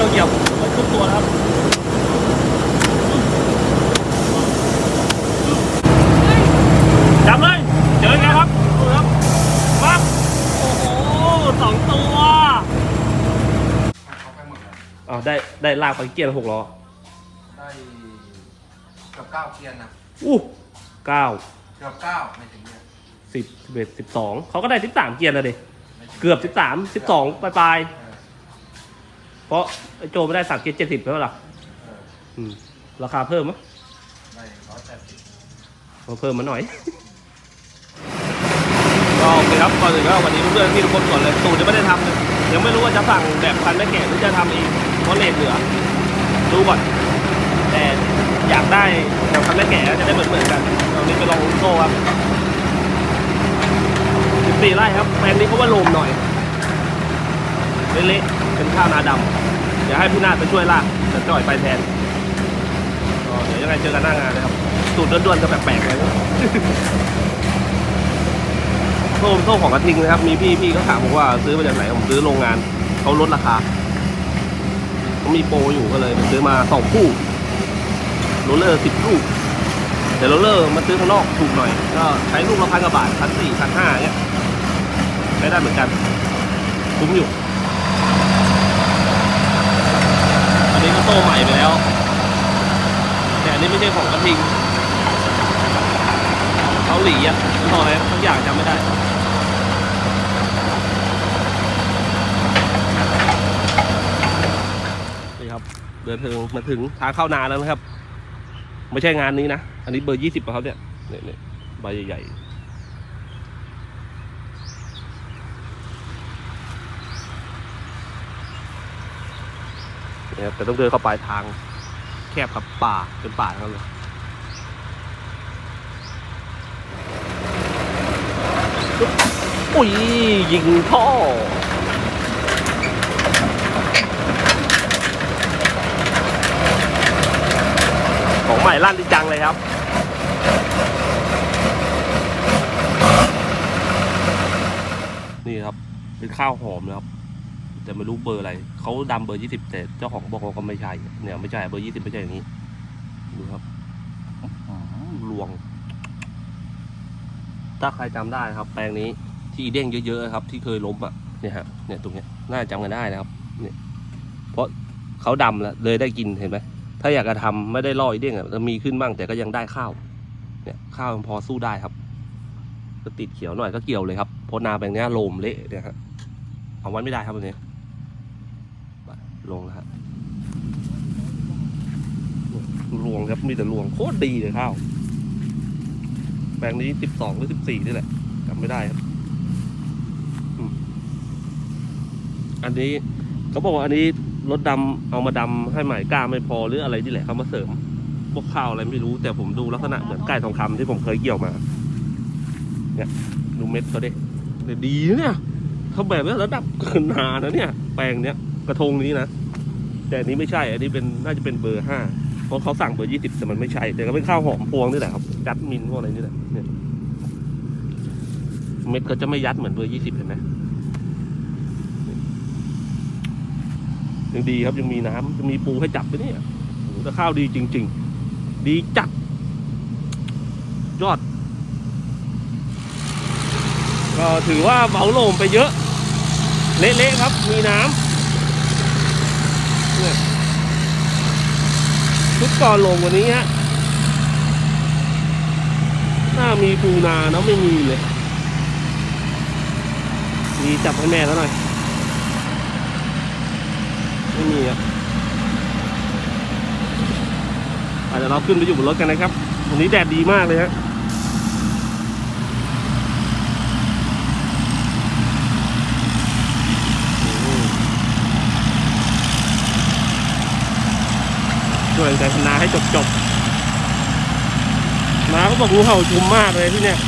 กี่ยวเหยียบไว้ทุกตัวนะครับจับเลยเจอไงครับดูครับปั๊บโอ้โหสองตัวเขาไปหมดเลยอ๋อได้ได้ลากไปเกียร์ละหกล้อได้เกือบเก้าเกียร์นะอู้เก้าเกือบเก้าไม่ถึงเนี่ยสิบสิบเอ็ดสิบสองเขาก็ได้สิบสามเกียร์แล้วดิไม่ถึงเกือบสิบสามสิบสองปลายเออๆ เพราะไอ้โจไม่ได้สามเกียร์เจ็ดสิบแล้วล่ะเอออืมราคาเพิ่มมั้ยได้ร้อยแปดสิบเราเพิ่มมาหน่อย ก็โอเคครับก่อนอื่นก็วันนี้เพื่อนๆพี่ทุกคนก่อนเลยตูดยังไม่ได้ทำเลยยังไม่รู้ว่าจะสั่งแบบคันไม่แก่หรือจะทำเองเพราะเลทเหลือดูก่อนแต่อยากได้แบบคันไม่แก่จะได้เหมือนเหมือนกันตอนนี้ไปลองโซ่ครับ14ไร่ครับแปลงนี้เขาว่าโลมหน่อยเละๆเป็นข้าวนาดำ ดี๋ยวให้พี่นาฏไปช่วยลากจะจ่อยไปแทนก็เดี๋ยวยังไงเจอกันหน้างานนะครับ สูตรด้วนๆก็แปลกๆเลยโซ่โซ่ของกระทิงนะครับ มีพี่พี่ก็ถามผมว่าซื้อมาจากไหนผมซื้อโรงงานเขาลดราคาเขามีโปรอยู่ก็เลยซื้อมาสองคู่โรลเลอร์สิบลูกแต่โรลเลอร์มาซื้อข้างนอกถูกหน่อย ก็ใช้ลูกละพันกว่าบาทพันสี่พันห้าเงี้ยใช้ได้เหมือนกันคุ้มอยู่ โซ่ใหม่ไปแล้ว แต่อันนี้ไม่ใช่ของกระทิงเกาหลีอะนออะไรทุกอย่างจำไม่ได้นี่ครับ เดินถึงมาถึงทางเข้านาแล้วนะครับ ไม่ใช่งานนี้นะ อันนี้เบอร์ยี่สิบครับเนี่ยเนี่ยเนี่ยใบใหญ่ๆ นี่ยครับแต่ต้องเดินเข้าไปทางแคบกับป่าเป็นป่าทั้งนั้นเลยอุ้ยยิงท่อของใหม่ลั่นดีจังเลยครับนี่ครับ เป็นข้าวหอมนะครับ แต่ไม่รู้เบอร์อะไรเขาดำเบอร์ยี่สิบแต่เจ้าของบอกว่าก็ไม่ใช่เนี่ยไม่ใช่เบอร์ยี่สิบไม่ใช่อย่างนี้ดูครับหลวง ถ้าใครจำได้ครับ แปลงนี้ที่เด้งเยอะๆครับ ที่เคยล้มอะเนี่ยฮะเนี่ยตรงเนี้ยน่าจะจำกันได้นะครับ เนี่ย เพราะเขาดำแล้วเลยได้กินเห็นไหมถ้าอยากจะทำไม่ได้ล่ออีเด้งอะจะมีขึ้นบ้างแต่ก็ยังได้ข้าว เนี่ย ข้าวมันพอสู้ได้ครับ ก็ติดเขียวหน่อยก็เกี่ยวเลยครับเพราะนาแปลงนี้โลมเละเนี่ยฮะเอาไว้ไม่ได้ครับวันนี้ ลงแล้วฮะรวงครับมีแต่รวงโคตรดีเลยข้าวแปลงนี้สิบสองหรือสิบสี่นี่แหละจำไม่ได้ครับอันนี้เขาบอกว่าอันนี้รถดำเอามาดำให้ใหม่กล้าไม่พอหรืออะไรนี่แหละเขามาเสริม พวกข้าวอะไรไม่รู้ แต่ผมดูลักษณะเหมือนไก่ทองคำที่ผมเคยเกี่ยวมา เนี่ยดูเม็ดเขาดิเนี่ยดีนะเนี่ยเขาแบบนี้ระดับเกินนานะเนี่ย แปลงเนี้ยกระทงนี้นะ แต่อันนี้ไม่ใช่ อันนี้เป็นน่าจะเป็นเบอร์ห้าเพราะเขาสั่งเบอร์ยี่สิบแต่มันไม่ใช่แต่ก็เป็นข้าวหอมพวงนี่แหละครับจัดมินพวกอะไรนี่แหละเนี่ยเม็ดก็จะไม่ยัดเหมือนเบอร์ยี่สิบเห็นไหมยังดีครับยังมีน้ำยังมีปูให้จับไปเนี่ยโอ้โหแต่ข้าวดีจริง ๆ ดีจัด ยอด ก็ถือว่าเบาโลมไปเยอะ เละๆครับ มีน้ำ เนี่ยชุดก่อนลงว่านี้ฮะถ้ามีปูนาเนาะไม่มีเลยมีจับให้แม่แล้วหน่อย ไม่มีอะอะเดี๋ยวเราขึ้นไปอยู่บนรถกันนะครับวันนี้แดดดีมากเลยฮะ ช่วยใจพนาให้จบจบๆนาเขาบอกงูเห่าชุมมากเลยที่เนี่ย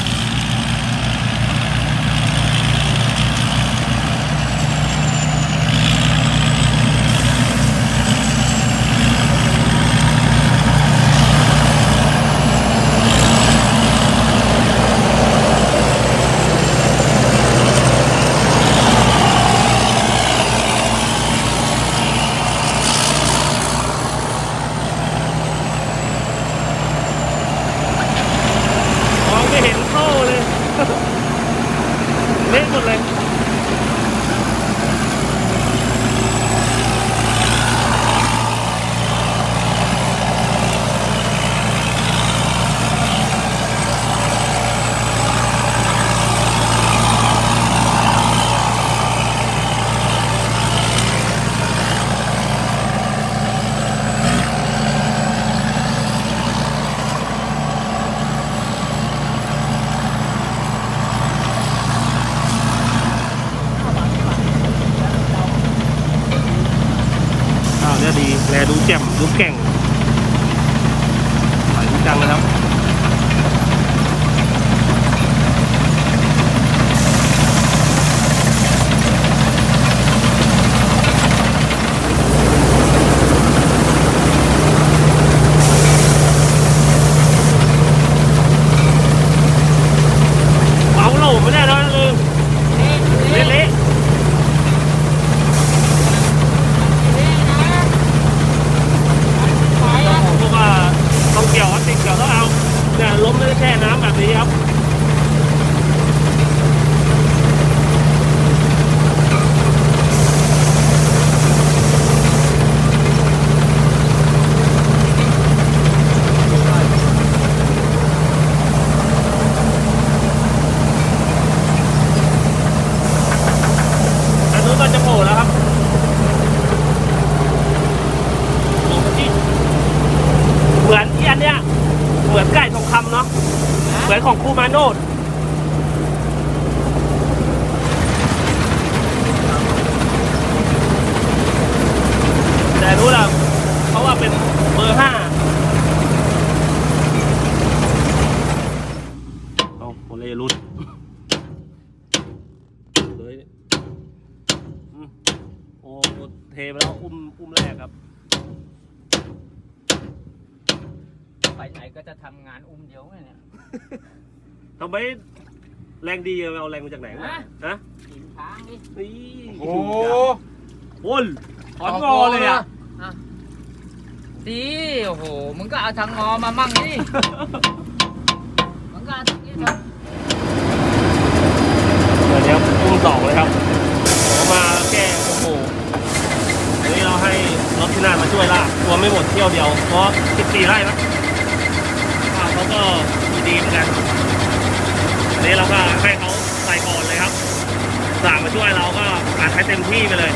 แลดูแจ่มดูแข่งหายดูจังนะครับ เอาโหลไม่ได้แล้วนะลืมเละๆพวกว่าต้องเกี่ยวครับติดเกี่ยวต้องเอาเนี่ยล้มไม่ได้แช่น้ำแบบนี้ครับ อันนู้นก็จะโผล่แล้วครับโอ้ที่เหมือนที่อันเนี้ย เหมือนไก่ทองคำเนาะ เหมือนของครูมาโนดแต่รู้ละเพราะว่าเป็นเบอร์ห้าเอาโอเลรุดเลย อืมโอ้เทไปแล้วอุ้มอุ้มแรกครับ ไปไหนก็จะทำงานอุ้มเดียวไงเนี่ย ทำไมแรงดีเอาแรงมาจากไหนวะฮะฮะกินช้างดินี่โอ้โอ้นถอนงอเลยอะดีโอ้โหมึงก็เอาทางงอมามั่งดิมึงก็เอาทางนี้เถอะเดี๋ยวนี้อุ้มสองเลยครับเอามาแก้โอ้โหอันนี้เราให้รถที่น่านมาช่วยลากตัวไม่หมดเที่ยวเดียว เพราะ14ไร่นะข้าวเขาก็มีดีเหมือนกันอั นี้เราก็ให้เขาใส่ก่อนเลยครับสั่งมาช่วยเราก็อัดให้เต็มที่ไปเลย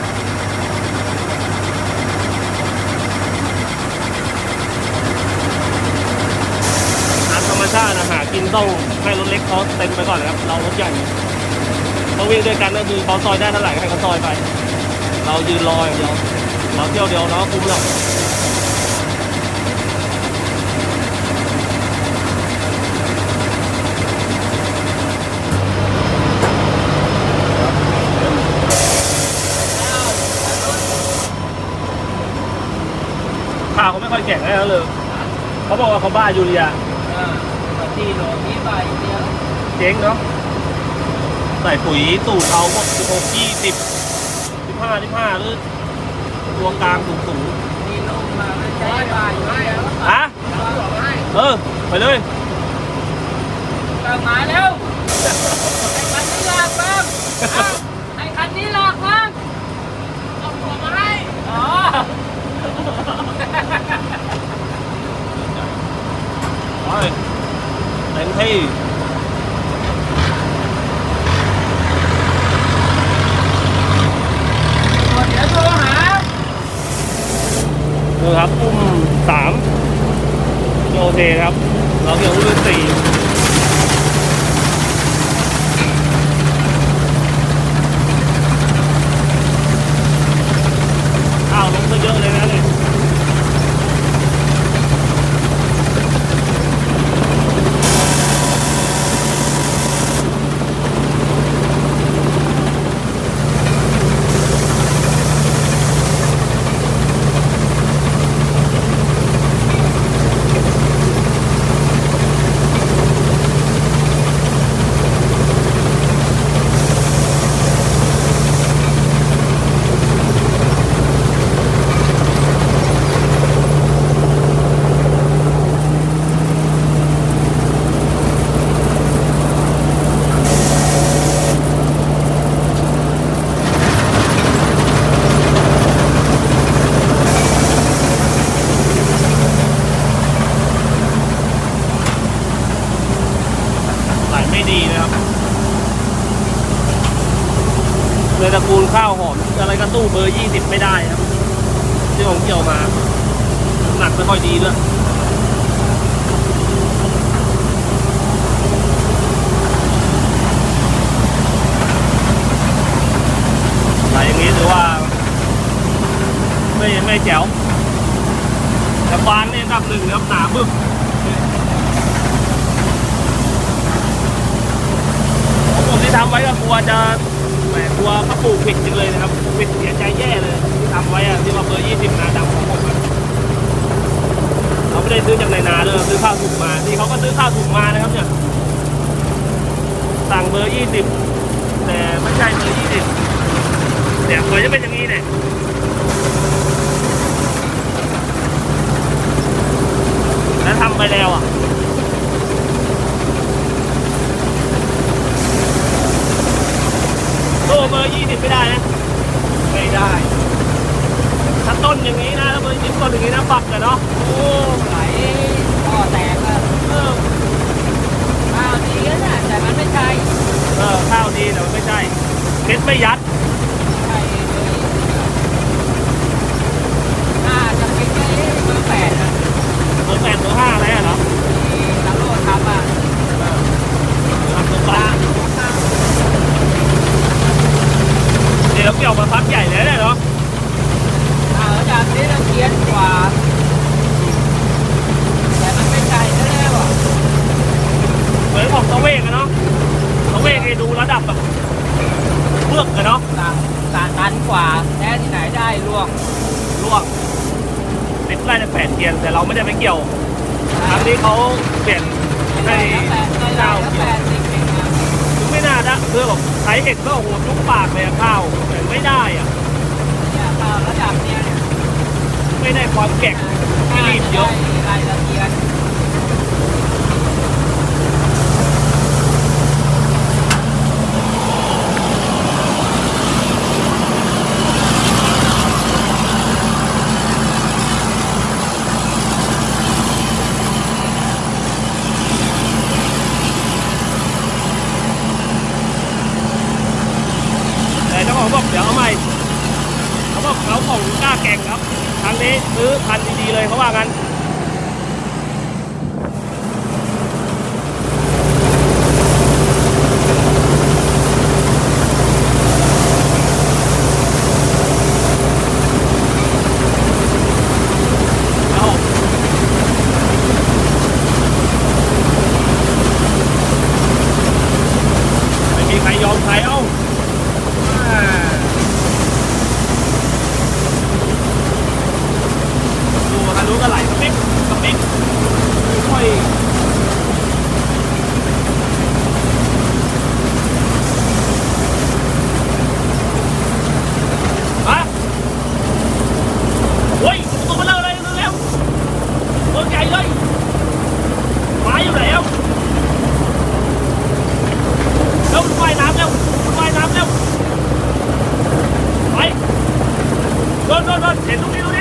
น้ำธรรมชาติอาหารกินต้องให้รถเล็กเขาเต็มไปก่อนนะครับ เรารถใหญ่ต้องวิ่งด้วยกันก็คือเขาซอยได้เท่าไหร่ให้เขาซอยไป เรายืนรออย่างเดียวเราเที่ยวเดียวเราก็คุ้มแล้วาวเขาไม่ค่อยแข็งนะเลยเขาบอกว่าเขาบ้ายูเรียเออเอาที่โหลที่ใบเดียวเจ๊งเนาะใส่ปุ๋ยสูตรเอาพวกสิบหกยี่สิบสิบห้าสิบห้าหรือตัวกลางสูงสูงที่ลงมาไม่ใช่ใบเดียวๆอะเออ ไปเลยก็มาแล้วไอ้คันนี้ลากบ้างเอาไอ้คันนี้ลากบ้างเอาหัวมาให้อ๋อ ไปเต็มที่ดูครับปุ่มสามโอเคครับ เราเกี่ยวอุ้มสี่ข้าวลงซะเยอะเลยนะเนี่ย ไหลไม่ดีนะครับ ในตระกูลข้าวหอมอะไรก็สู้เบอร์ยี่สิบไม่ได้ครับ ที่ผมเกี่ยวมาน้ำหนักไม่ค่ อยดีด้วยไหลอย่างนี้ถือว่า ไม่ไม่แจ๋วแต่ฟานนี่อันดับหนึ่งครับหนาบึกของผมที่ทำไว้ก็กลัวจะแหมกลัวเขาปลูกผิดจังเลยนะครับปิดเสียใจแย่เลยที่ทำไว้อะที่ว่าเบอร์ยี่สิบนาดำของผม ไม่ได้ซื้อจากในนาเลยซื้อข้าวถุงมาที่เขาก็ซื้อข้าวถุงมานะครับเนี่ยสั่งเบอร์ยี่สิบแต่ไม่ใช่เบอร์ยี่สิบเนี่ยควรจะเป็นอย่างนี้เนี่ยแล้วทำไปแล้วอะโตเบอร์ยี่สิบไม่ได้นะไม่ได้ถ้าต้นอย่างนี้นะเบอร์ยี่สิบต้นอย่างนี้นะปักเลยเนาะโอ้ ไหลท่อแตกอะเออข้าวดีแล้วนะแต่มันไม่ใช่เออข้าวดีแต่มันไม่ใช่เม็ดไม่ยัดใช่เลยน่าจะเป็นไอ้เบอร์แปดนะเบอร์แปดเบอร์ห้าอะไรอะเนาะที่ตาโลดทำอะทำตัวปลางเดี๋ยวเกี่ยวมาพักใหญ่เลยเนี่ยเนาะข้าวจากนี้เราเพี้ยนกว่า แต่มันไม่ใช่แล้วอะ เหมือนของตะเวกอะเนาะตะเวกไอ้ดูระดับแบบเบือกอะเนาะต่างต่างตันกว่าแท้ที่ไหนได้ล่วงล่วงติดไล่ในแปดเกียนแต่เราไม่ได้ไปเกี่ยวครั้งนี้เขาเปลี่ยนให้แล้วแต่ได้แล้เจ้าวเกี่ยวแต่สิ่งเองอะไม่น่านะคือแบบใช้เห็ดก็โอ้โหยุบปากเลยอะข้าวแต่ไม่ได้อะเนี่ยข้าวระดับเนี้ยเนี่ยไม่ได้ความแข็งที่รีบเยอะ รายละเอียด แต่เจ้าของบอกเดี๋ยวเอาใหม่เขาบอกเขาของกล้าแก่งครับครั้งนี้ ซื้อพันธุ์ดีๆเลยเขาว่างั้นเอาไม่มีใครยอมใครเอ้า อ่าดูฮารุก็ไหลสเปกสเปกค่อยฮะโอ้ยตัวมาเล่าอะไรเร็วๆตัวใหญ่เลยหมาอยู่ไหนเอ้าเร็วว่ายน้ำเร็วว่ายน้ำเร็ว ไปโด น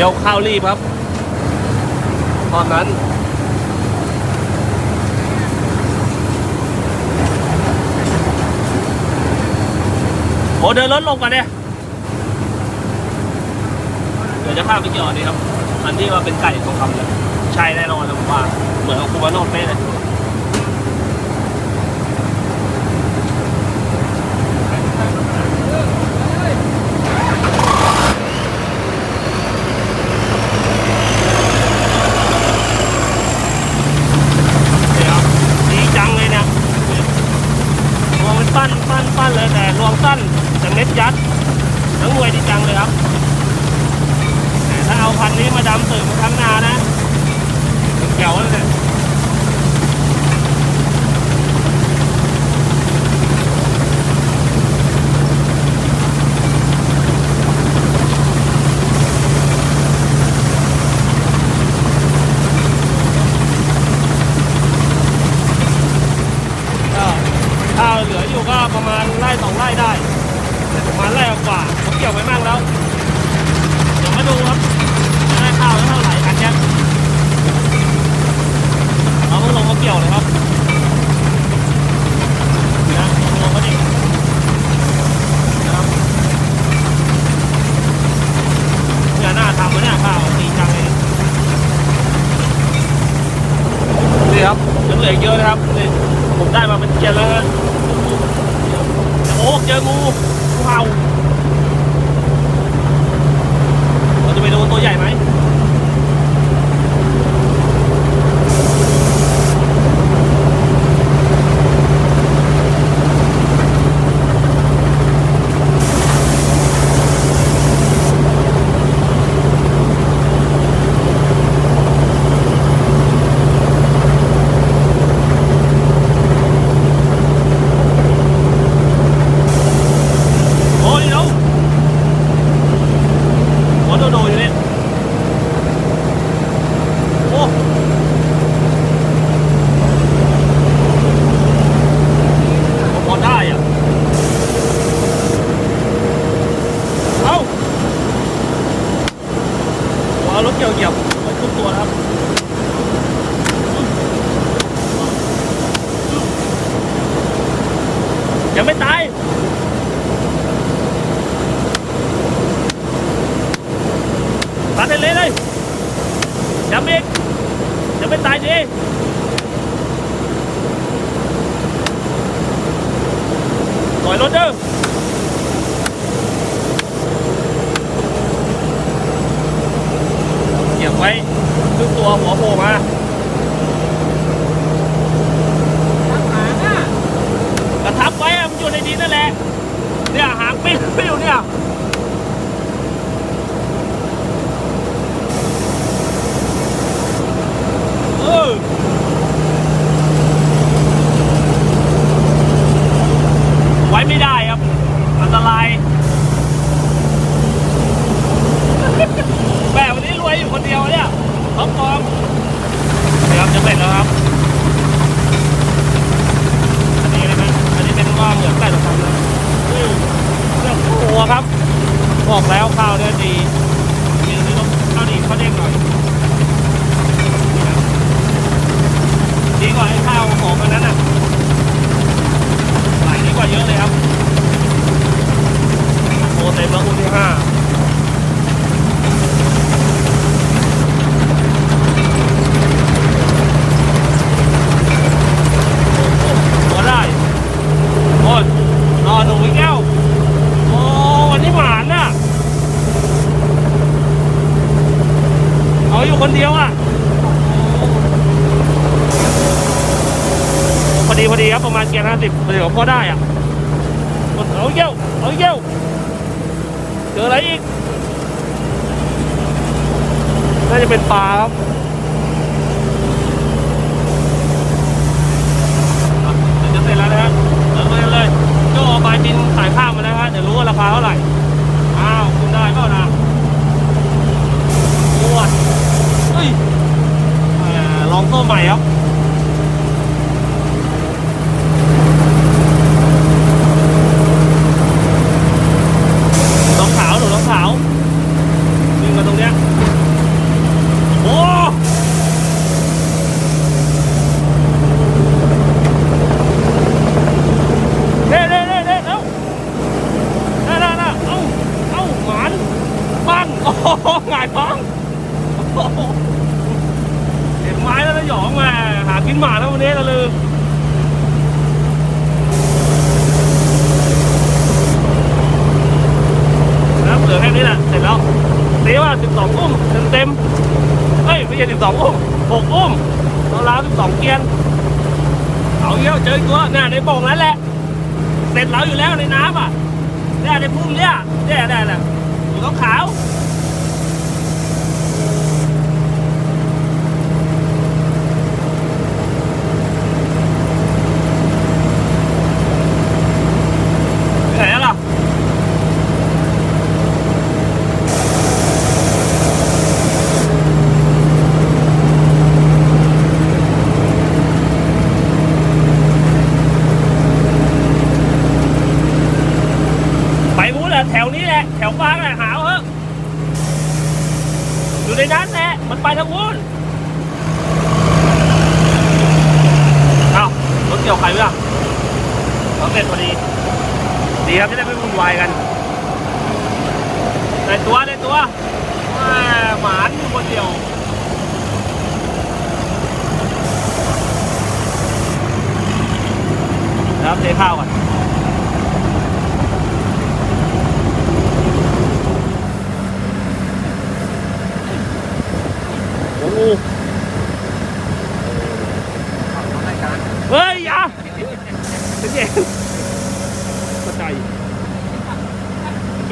กี๊ยวข้าวรีบครับ ตอนนั้น โอ้เดินรถลงก่อนเนี่ยเดี๋ยวจะข้ามไปกี่ออนดีครับ อันที่ว่าเป็นไก่ต้องคำเลยใช่แน่นอนนะผมว่า เหมือนของคูบาโน่เป๊เลย ทุกตัวครับยังไม่ตาย คนเดียวอะพอดีพอดีครับประมาณเกียร์ห้าสิบเดี๋ยวพอได้อะเอาเยี่ยวเอาอีกเยี่ยวเจออะไรอีกน่าจะเป็นปลาครับเดี๋ยวจะเสร็จแล้วนะฮะเริ่มเลยโจ้เอาใบบินขายข้าวมาแล้วฮะเดี๋ยวรู้ว่าราคาเท่าไหร่ อ้าวคุณได้เปล่านะปวดเฮ้ยแห มลองโซ่ใหม่ครับ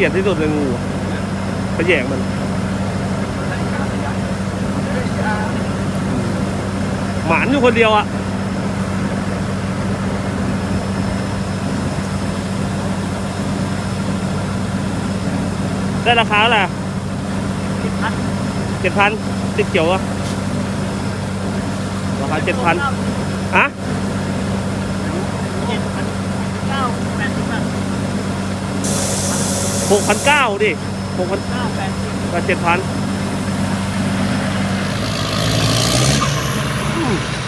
ลียดที่สุดเลยงูอะไปแย่งมันหมานอยู่คนเดียวอะได้ราคาอะไรเจ็ดพันติดเกี่ยวอะราคาเจ็ดพันอะ เจ็ดพันเก้าแปดสิบบาท หกพันเก้าดิหกพันเก้าแปดสิบกับเจ็ดพัน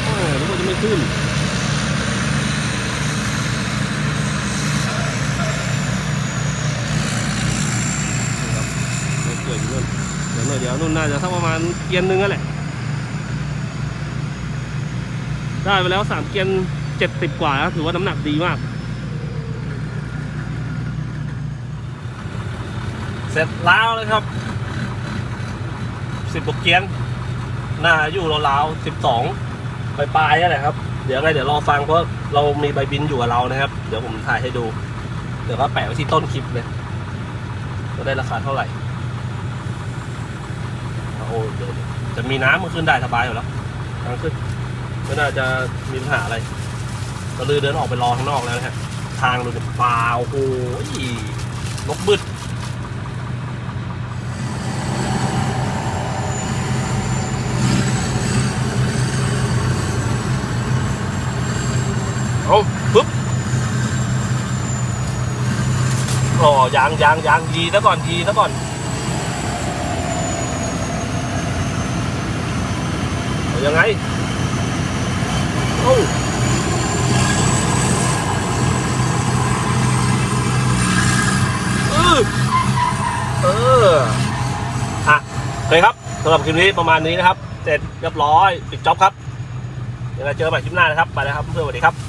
เออแล้วมันจะไม่ขึ้นเกิดอยู่นู่นเดี๋ยวเดี๋ยวนู่นน่าจะสักประมาณเกียนหนึงนั่นแหละ ได้ไปแล้วสามเกียนเจ็ดสิบกว่าถือว่าน้ำหนักดีมาก เสร็จแล้วเลยครับสิบกเกียนหน้าอยู่ราวๆสิบสองปลายๆนั่นแหละครับ เดี๋ยวไงเดี๋ยวรอฟังเพราะเรามีใบบินอยู่กับเรานะครับ เดี๋ยวผมถ่ายให้ดู เดี๋ยวก็แปะไว้ที่ต้นคลิปเลยว่าได้ราคาเท่าไหร่โอ้โหเดี๋ยวจะมีน้ำมันขึ้นได้สบายอยู่แล้วทางขึ้นไม่น่าจะมีปัญหาอะไรก็เลยเดินออกไปรอข้างนอกแล้วนะฮะทางดูดิเปล่าโอ้โหลกบึด ยางยางยางดีซะก่อนดีซะก่อนยังไงโอ้เออเอออะอเคครับสำหรับคลิปนี้ประมาณนี้นะครับ เสร็จเรียบร้อยปิดจ็อบครับเดี๋ยวเราเจอกันใหม่คลิปหน้านะครับ ไปแล้วครับเพื่อนสวัสดีครับ